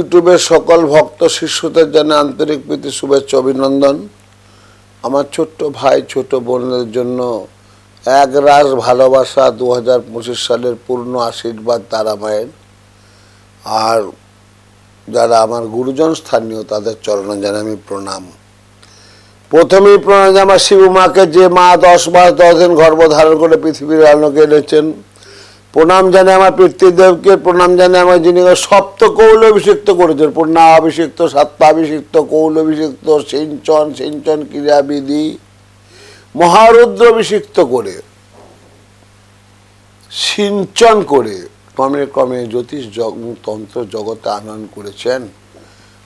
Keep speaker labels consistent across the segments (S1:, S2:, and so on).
S1: ইউটিউবের সকল ভক্ত শিষ্যদের জানে আন্তরিক প্রীতি, শুভেচ্ছা, অভিনন্দন। আমার ছোট্ট ভাই ছোট বোনদের জন্য এক রাস ভালোবাসা দু হাজার পঁচিশ সালের পূর্ণ আশীর্বাদ তারা মায়ের। আর যারা আমার গুরুজন স্থানীয়, তাদের চরণে জানাই আমি প্রণাম। প্রথমেই প্রণাম আমার শিবু মাকে, যে মা দশ মাস দশ দিন গর্ভধারণ করে পৃথিবীর আলোকে এনেছেন। প্রণাম জানে আমার পিতৃদেবকে, প্রণাম জানে আমার যিনি সপ্ত কৌল অভিষিক্ত করেছেন। পূর্ণা অভিষিক্ত সাত্তাভিষিক্ত কৌল অভিষিক্ত, সিঞ্চন সিঞ্চন ক্রিয়াবিধি মহারুদ্র অভিষিক্ত করে, সিঞ্চন করে ক্রমে ক্রমে জ্যোতিষ তন্ত্র জগতে আনয়ন করেছেন।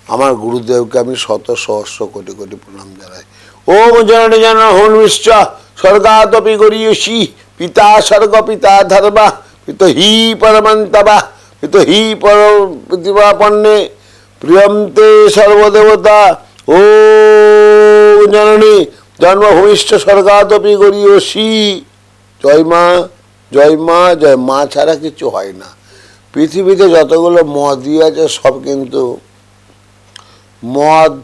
S1: আমার গুরুদেবকে আমি শত সহস্র কোটি কোটি প্রণাম জানাই। ওম জননী জন হনুমিশ্চ, স্বর্গাতপি গরীয়সী, পিতা স্বর্গ পিতা ধর্মা পিত হি পরমন্তবা পিত হি পর প্রতিভাপন্নে প্রিয়ন্তে সর্বদেবতা ও জননী জন্মভূমিষ্ঠ স্বর্গাতপি গরীয়সী জয় মা জয় মা জয় মা ছাড়া কিছু হয় না। পৃথিবীতে যতগুলো মদই আছে, সব কিন্তু মদ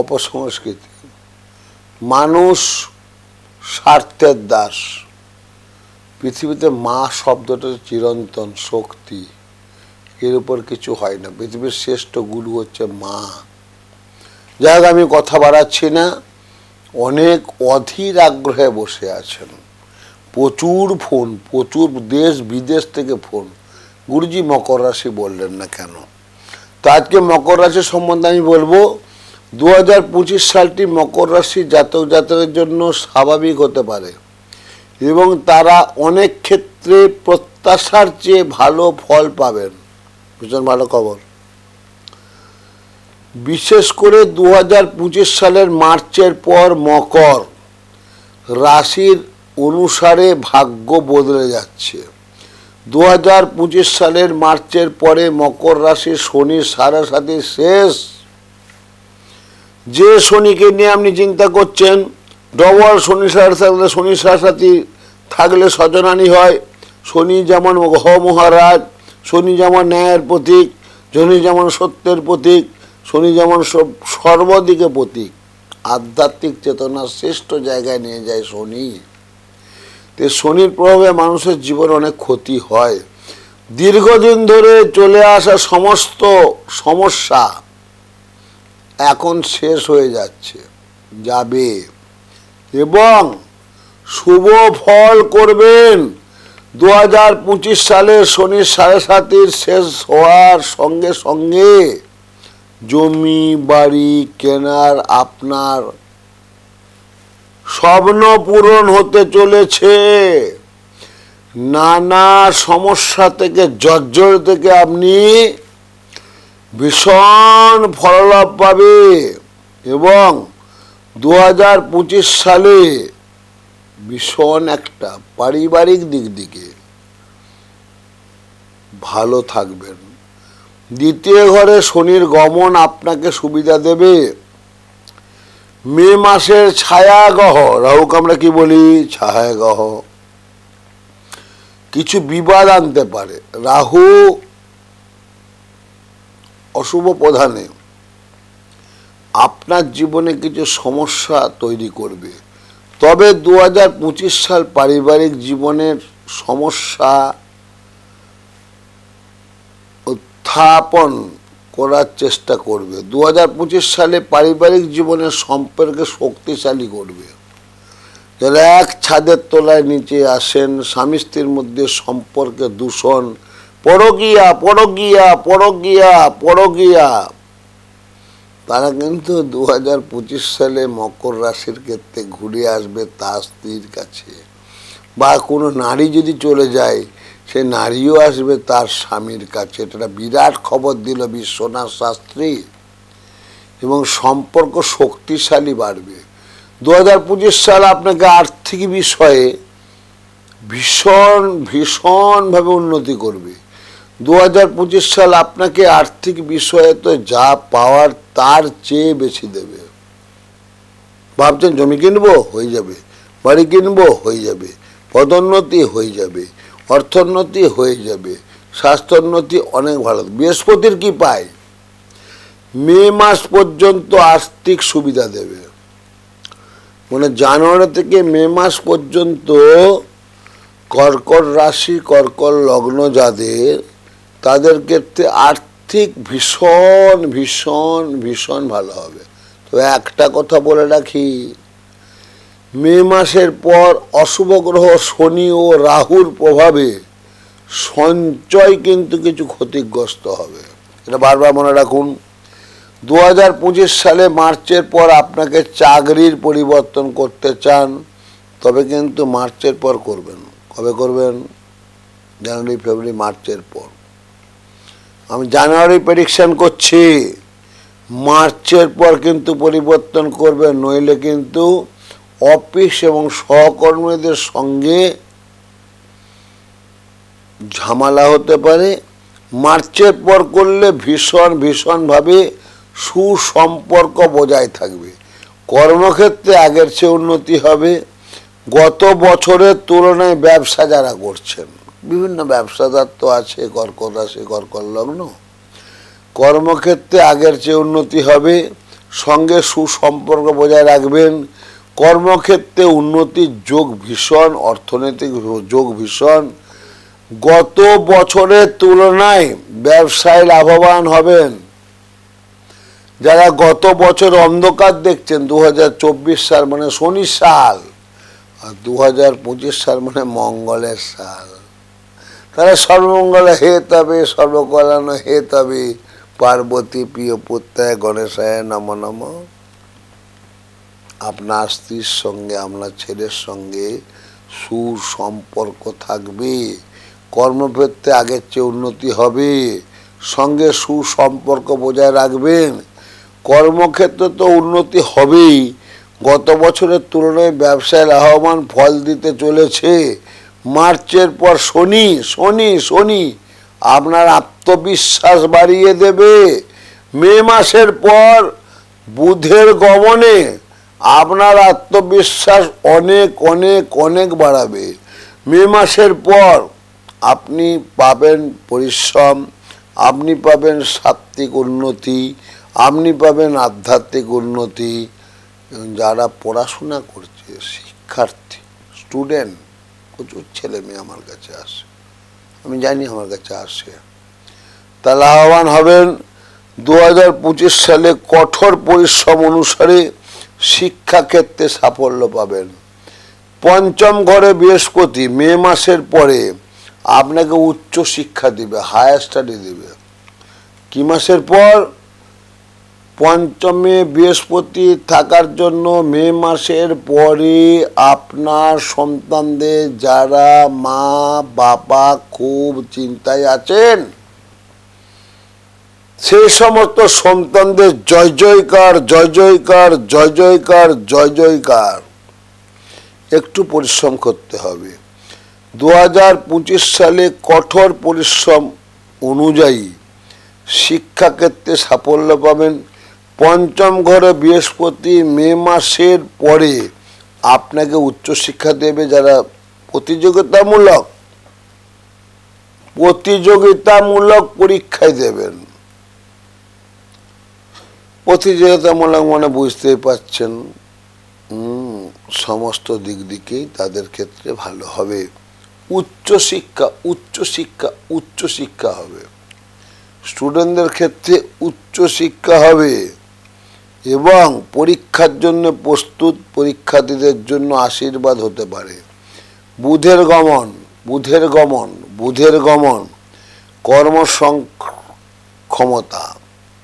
S1: অপসংস্কৃতি। মানুষ স্বার্থের দাস। পৃথিবীতে মা শব্দটা চিরন্তন শক্তি, এর উপর কিছু হয় না। পৃথিবীর শ্রেষ্ঠ গুরু হচ্ছে মা। যাই হোক, আমি কথা বাড়াচ্ছি না। অনেক অধীর আগ্রহে বসে আছেন। প্রচুর ফোন, প্রচুর দেশ, বিদেশ থেকে ফোন। গুরুজি মকর রাশি বললেন না কেন? তো আজকে মকর রাশি সম্বন্ধে আমি বলব দু হাজার পঁচিশ সালটি মকর রাশি জাতক জাতকের জন্য স্বাভাবিক হতে পারে। এবং তারা অনেক ক্ষেত্রে প্রত্যাশার চেয়ে ভালো ফল পাবেন। ভীষণ ভালো খবর। বিশেষ করে দু হাজার পঁচিশ সালের মার্চের পর মকর রাশির অনুসারে ভাগ্য বদলে যাচ্ছে। দু হাজার পঁচিশ সালের মার্চের পরে মকর রাশি শনির সারাসাথী শেষ। যে শনিকে নিয়ে আপনি চিন্তা করছেন ডবল শনি সারাসাথী শনি সারাসাথী থাকলে স্বজনানি হয়। শনি যেমন গ্রহ মহারাজ, শনি যেমন ন্যায়ের প্রতীক, শনি যেমন সত্যের প্রতীক, শনি যেমন সর্বদিকে প্রতীক। আধ্যাত্মিক চেতনার শ্রেষ্ঠ জায়গায় নিয়ে যায় শনি। তো শনির প্রভাবে মানুষের জীবনে অনেক ক্ষতি হয়। দীর্ঘদিন ধরে চলে আসা সমস্ত সমস্যা এখন শেষ হয়ে যাচ্ছে, যাবে। এবং শুভ ফল করবেন। দু হাজার পঁচিশ সালে শনির সাড়ে সাতির শেষ হওয়ার সঙ্গে সঙ্গে জমি, বাড়ি, কেনার আপনার স্বপ্ন পূরণ হতে চলেছে। নানা সমস্যা থেকে, জর্জর থেকে আপনি ভীষণ ফললাভ পাবে এবং দু সালে ভীষণ একটা পারিবারিক দিক দিকে ভালো থাকবেন। দ্বিতীয় ঘরে শনির গমন আপনাকে সুবিধা দেবে। মে মাসের ছায়া গহ রাহুকে আমরা কি বলি? ছায়া গহ কিছু বিবাদ আনতে পারে। রাহু অশুভ প্রধানে। আপনার জীবনে কিছু সমস্যা তৈরি করবে। তবে দু হাজার পঁচিশ সাল পারিবারিক জীবনের সমস্যা উত্থাপন করার চেষ্টা করবে। দু হাজার পঁচিশ সালে পারিবারিক জীবনের সম্পর্কে শক্তিশালী করবে। যারা এক ছাদের তলায় নিচে আসেন, স্বামী স্ত্রীর মধ্যে সম্পর্কে দূষণ পরগিয়া পরগিয়া পরগিয়া পরগিয়া তারা কিন্তু দু হাজার পঁচিশ সালে মকর রাশির ক্ষেত্রে ঘুরে আসবে তার স্ত্রীর কাছে। বা কোনো নারী যদি চলে যায়, সে নারীও আসবে তার স্বামীর কাছে। এটা বিরাট খবর দিল বিশ্বনাথ শাস্ত্রী। এবং সম্পর্ক শক্তিশালী বাড়বে। দু হাজার পঁচিশ সাল আপনাকে আর্থিক বিষয়ে ভীষণ, ভীষণভাবে উন্নতি করবে। দু হাজার পঁচিশ সাল আপনাকে আর্থিক বিষয়ে তো যা পাওয়ার তার চেয়ে বেশি দেবে। ভাবছেন, জমি কিনবো, হয়ে যাবে। বাড়ি কিনবো, হয়ে যাবে। পদোন্নতি হয়ে যাবে। অর্থোন্নতি হয়ে যাবে। স্বাস্থ্যোন্নতি অনেক ভালো। বৃহস্পতির কি পায়? মে মাস পর্যন্ত আর্থিক সুবিধা দেবে। মানে জানুয়ারি থেকে মে মাস পর্যন্ত কর্কট রাশি, কর্কট লগ্ন যাদের তাদের ক্ষেত্রে আর্থিক ভীষণ ভীষণ ভীষণ ভালো হবে। তো একটা কথা বলে রাখি, মে মাসের পর অশুভ গ্রহ শনি ও রাহুর প্রভাবে সঞ্চয় কিন্তু কিছু ক্ষতিগ্রস্ত হবে। এটা বারবার মনে রাখুন। দু হাজার পঁচিশ সালে মার্চের পর আপনাকে চাকরির পরিবর্তন করতে চান, তবে কিন্তু মার্চের পর করবেন। কবে করবেন? জানুয়ারি, ফেব্রুয়ারি, মার্চের পর। আমি জানুয়ারি প্রেডিকশন করছি। মার্চের পর কিন্তু পরিবর্তন করবে, নইলে কিন্তু অফিস এবং সহকর্মীদের সঙ্গে ঝামেলা হতে পারে। মার্চের পর করলে ভীষণ, ভীষণভাবে সুসম্পর্ক বজায় থাকবে। কর্মক্ষেত্রে আগের চেয়ে উন্নতি হবে। গত বছরের তুলনায় ব্যবসা যারা করছেন বিভিন্ন ব্যবসাদার তো আছে, কর্কট আছে, কর্কট লগ্ন। কর্মক্ষেত্রে আগের চেয়ে উন্নতি হবে, সঙ্গে সুসম্পর্ক বজায় রাখবেন। কর্মক্ষেত্রে উন্নতির যোগ ভীষণ, অর্থনৈতিক যোগ ভীষণ। গত বছরের তুলনায় ব্যবসায় লাভবান হবেন। যারা গত বছর অন্ধকার দেখছেন দু হাজার চব্বিশ সাল মানে শনি সাল, আর দু হাজার পঁচিশ সাল মানে মঙ্গলের সাল। তারা সর্বমঙ্গলে হে তবে সর্বকল্যাণ হে তবে পার্বতী প্রিয় পুত্রায় গণেশায় নম নম। আপনার স্ত্রীর সঙ্গে, আপনার ছেলের সঙ্গে সুসম্পর্ক থাকবে। কর্মক্ষেত্রে আগের চেয়ে উন্নতি হবে। সঙ্গে সুসম্পর্ক বজায় রাখবেন। কর্মক্ষেত্রে তো উন্নতি হবেই। গত বছরের তুলনায় ব্যবসায় লাভবান ফল দিতে চলেছে। মার্চের পর শনি শনি শনি। আপনার আত্মবিশ্বাস বাড়িয়ে দেবে। মে মাসের পর বুধের গমনে আপনার আত্মবিশ্বাস অনেক অনেক অনেক বাড়াবে। মে মাসের পর আপনি পাবেন পরিশ্রম, আপনি পাবেন সাত্ত্বিক উন্নতি, আপনি পাবেন আধ্যাত্মিক উন্নতি। যারা পড়াশোনা করছে, শিক্ষার্থী, স্টুডেন্ট প্রচুর ছেলে মেয়ে আমার কাছে আসে আমি জানি আমার কাছে আসে তা লাভবান হবেন দু হাজার পঁচিশ সালে কঠোর পরিশ্রম অনুসারে শিক্ষাক্ষেত্রে সাফল্য পাবেন পঞ্চম ঘরে বৃহস্পতি মে মাসের পরে আপনাকে উচ্চ শিক্ষা দিবে হায়ার স্টাডি দিবে কি মাসের পর পঞ্চমে বৃহস্পতি থাকার জন্য মে মাসের পরে আপনার সন্তানদের যারা মা, বাবা খুব চিন্তায় আছেন সেই সমস্ত সন্তানদের জয় জয়কার জয় জয়কার জয় জয়কার জয় জয়কার। একটু পরিশ্রম করতে হবে। দু হাজার পঁচিশ সালে কঠোর পরিশ্রম অনুযায়ী শিক্ষাক্ষেত্রে সাফল্য পাবেন। পঞ্চম ঘরে বৃহস্পতি মে মাসের পরে আপনাকে উচ্চশিক্ষা দেবে যারা প্রতিযোগিতামূলক প্রতিযোগিতামূলক পরীক্ষায় দেবেন। প্রতিযোগিতামূলক মানে বুঝতেই পাচ্ছেন হুম, সমস্ত দিক দিকেই তাদের ক্ষেত্রে ভালো হবে। উচ্চ শিক্ষা উচ্চ শিক্ষা উচ্চ শিক্ষা হবে। স্টুডেন্টদের ক্ষেত্রে উচ্চ শিক্ষা হবে। এবং পরীক্ষার জন্য প্রস্তুত পরীক্ষার্থীদের জন্য আশীর্বাদ হতে পারে। বুধের গমন বুধের গমন বুধের গমন কর্মসং ক্ষমতা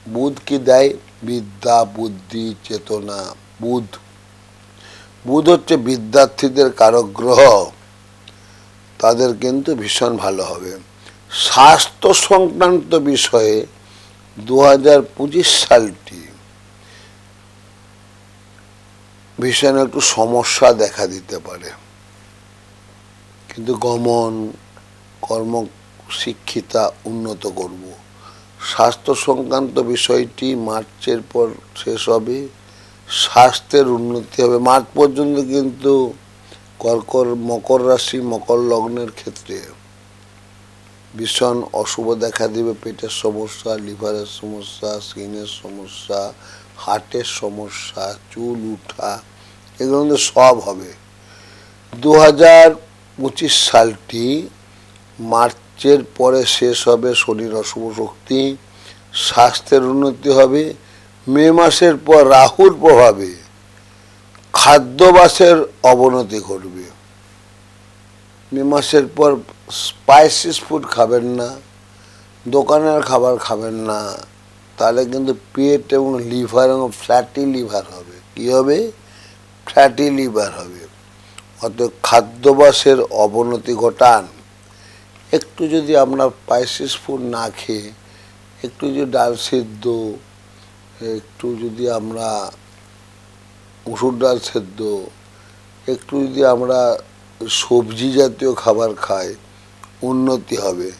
S1: বুধ কি দেয়? বিদ্যা, বুদ্ধি, চেতনা, বুধ। বুধ হচ্ছে বিদ্যার্থীদের কারগ্রহ। তাদের কিন্তু ভীষণ ভালো হবে। স্বাস্থ্য সংক্রান্ত বিষয়ে দু হাজার পঁচিশ সালটি ভীষণ একটু সমস্যা দেখা দিতে পারে। কিন্তু গমন, কর্ম, শিক্ষিতা উন্নত করব। স্বাস্থ্য সংক্রান্ত বিষয়টি মার্চের পর শেষ হবে। স্বাস্থ্যের উন্নতি হবে। মার্চ পর্যন্ত কিন্তু কর্কর, মকর রাশি, মকর লগ্নের ক্ষেত্রে ভীষণ অশুভ দেখা দেবে। পেটের সমস্যা, লিভারের সমস্যা, স্কিনের সমস্যা হার্টের সমস্যা, চুল উঠা এগুলো সব হবে। দু হাজার পঁচিশ সালটি মার্চের পরে শেষ হবে শনির অশুভ শক্তি, স্বাস্থ্যের উন্নতি হবে, মে মাসের পর রাহুর প্রভাবে খাদ্যাভাসের অবনতি ঘটবে। মে মাসের পর স্পাইসিস ফুড খাবেন না, দোকানের খাবার খাবেন না তাহলে কিন্তু পেট এবং লিভার এবং ফ্ল্যাটি লিভার হবে। কি হবে? ফ্ল্যাটি লিভার হবে। অত খাদ্যাভ্যাসের অবনতি ঘটান। একটু যদি আমরা স্পাইসিস ফুড না খেয়ে, একটু যদি ডাল সেদ্ধ, একটু যদি আমরা মুসুর ডাল সেদ্ধ, একটু যদি আমরা সবজি জাতীয় খাবার খাই, উন্নতি হবে।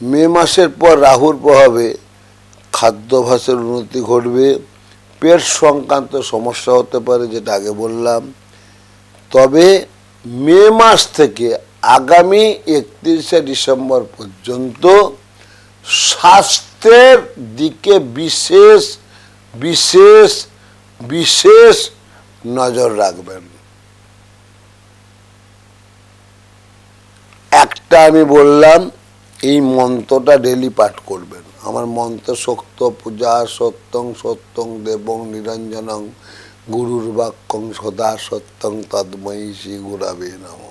S1: মে মাসের পর রাহুর প্রভাবে খাদ্যাভ্যাসের উন্নতি ঘটবে, পেট সংক্রান্ত সমস্যা হতে পারে, যেটা আগে বললাম। তবে মে মাস থেকে আগামী একত্রিশে ডিসেম্বর পর্যন্ত স্বাস্থ্যের দিকে বিশেষ বিশেষ বিশেষ নজর রাখবেন। একটা আমি বললাম, এই মন্ত্রটা ডেলি পাঠ করবেন। আমার মন্ত্র শক্ত পূজা সত্যং সত্যং দেবং নিরঞ্জনং গুরুর বাক্যং সদা সত্যং তদ্ময়ী শ্রী গুরাবে নম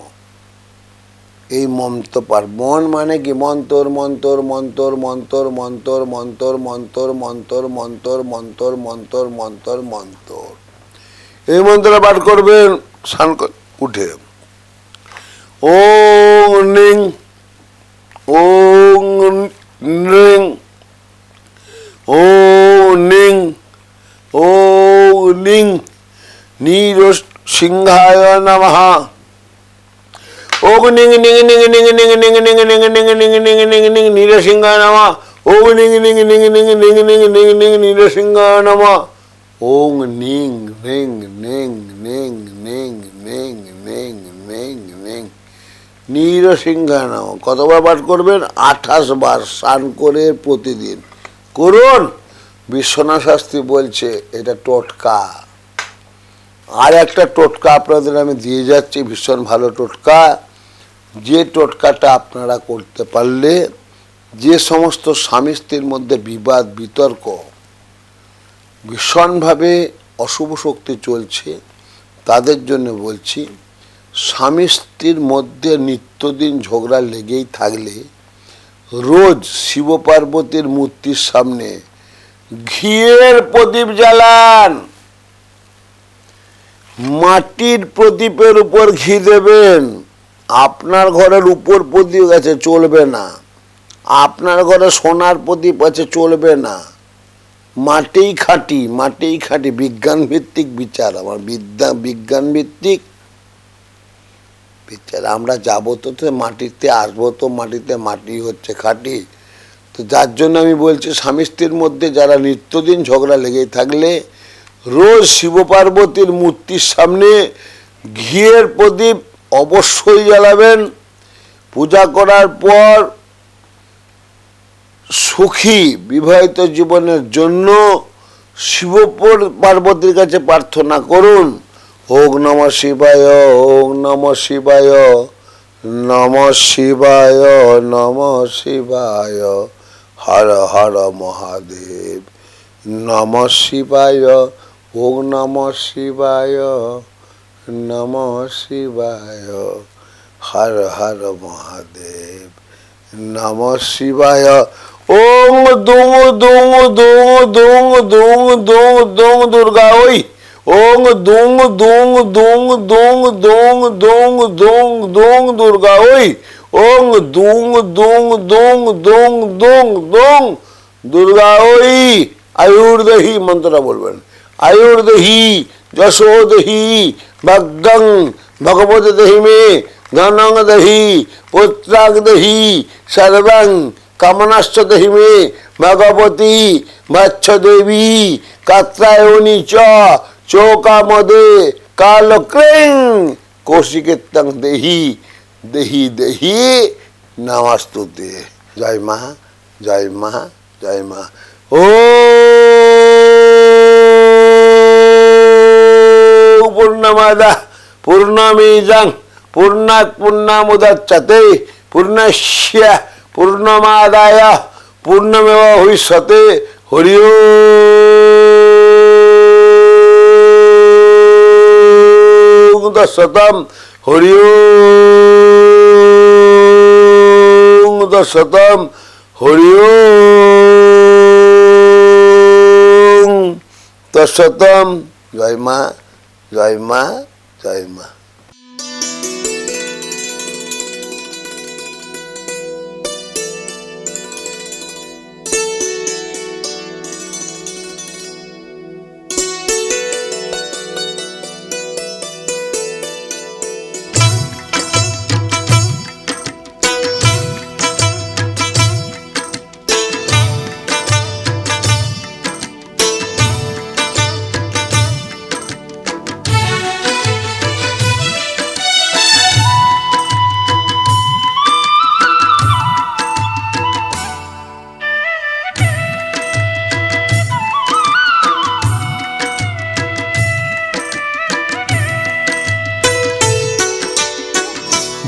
S1: এই মন্ত্র পার মন মানে কি মন্তর মন্তর মন্তর মন্তর মন্তর মন্তর মন্তর মন্তর মন্তর মন্তর মন্তর মন্তর মন্তর এই মন্ত্রটা পাঠ করবেন স্নান উঠে ও নিং ওং নিং নিং ও নিং নীর সিংহায় নমঃ ওং নিং নিং নিং নিং নিং নিং নিং নিং নিং নিং নিং নিং নিং নীর সিংহায় নমঃ ওং নিং নিং নিং নিং নিং নিং নিং নিং নীর সিংহায় নমঃ ওং নিং নিং নিং নিং নিং নিং নিং নিং নিং নীরসিংহায় নাম কতবার পাঠ করবেন আঠাশ বার স্নান করে প্রতিদিন করুন। বিশ্বনাথ শাস্ত্রী বলছে, এটা টোটকা। আর একটা টোটকা আপনাদের আমি দিয়ে যাচ্ছি, ভীষণ ভালো টোটকা। যে টোটকাটা আপনারা করতে পারলে, যে সমস্ত স্বামী স্ত্রীর মধ্যে বিবাদ, বিতর্ক ভীষণভাবে অশুভ শক্তি চলছে, তাদের জন্য বলছি, স্বামী স্ত্রীর মধ্যে নিত্যদিন ঝগড়া লেগেই থাকলে রোজ শিব পার্বতীর মূর্তির সামনে ঘিয়ের প্রদীপ জ্বালান। মাটির প্রদীপের উপর ঘি দেবেন। আপনার ঘরের উপর প্রদীপ আছে, চলবে না। আপনার ঘরে সোনার প্রদীপ আছে, চলবে না। মাটিই খাঁটি খাঁটি। বিজ্ঞান ভিত্তিক বিচার, আমার বিদ্যা বিজ্ঞান বিচার আমরা যাব তো তো মাটিতে, আসব তো মাটিতে, মাটি হচ্ছে খাঁটি। তো যার জন্য আমি বলছি, স্বামী স্ত্রীর মধ্যে যারা নিত্যদিন ঝগড়া লেগেই থাকলে, রোজ শিব পার্বতীর মূর্তির সামনে ঘিয়ের প্রদীপ অবশ্যই জ্বালাবেন। পূজা করার পর সুখী বিবাহিত জীবনের জন্য শিব পার্বতীর কাছে প্রার্থনা করুন। ওগ নম শিবায় ওগ নম শিবায় নম শিবায় নম শিবায়। হর হর মহাদেব, নম শিবায় ওগ নম শিবায় নম শিবায়। হর হর মহাদেব, নম শিবায়। ওম দুং দুং দুং দুং দুং দুং দুং দুর্গা, ওই ওং দুং দুং দুং দুং দুং দুং দুং দুং দুর্গা ওই ওং দুং দুং দুং দুং দুং দুং দুর্গা ওই আয়ুর্দেহি মন্ত্রটা বলবেন আয়ুর্দেহি যশোদেহি ভগ্গং ভগবত দেহি মে ধনং দেহি পুত্রাগ দেহি সর্বং কামনাশ্চ দেহি মে ভগবতী মৎস্য দেবী কাত্রায়ণী চ চৌকামদে কালক্রিং কৌশিকেত্তং দেহি দেহি দেহি নমস্তুতে জয় মা জয় মা জয় মা ও পূর্ণমাদা পূর্ণমীজাং পূর্ণাৎ পূর্ণামুদাচ্যতে পূর্ণস্য পূর্ণমাদায় পূর্ণমেব ভবিষ্যতে হরি দশতম হরি দশতম হরি দশতম জয় মা জয় মা জয় মা।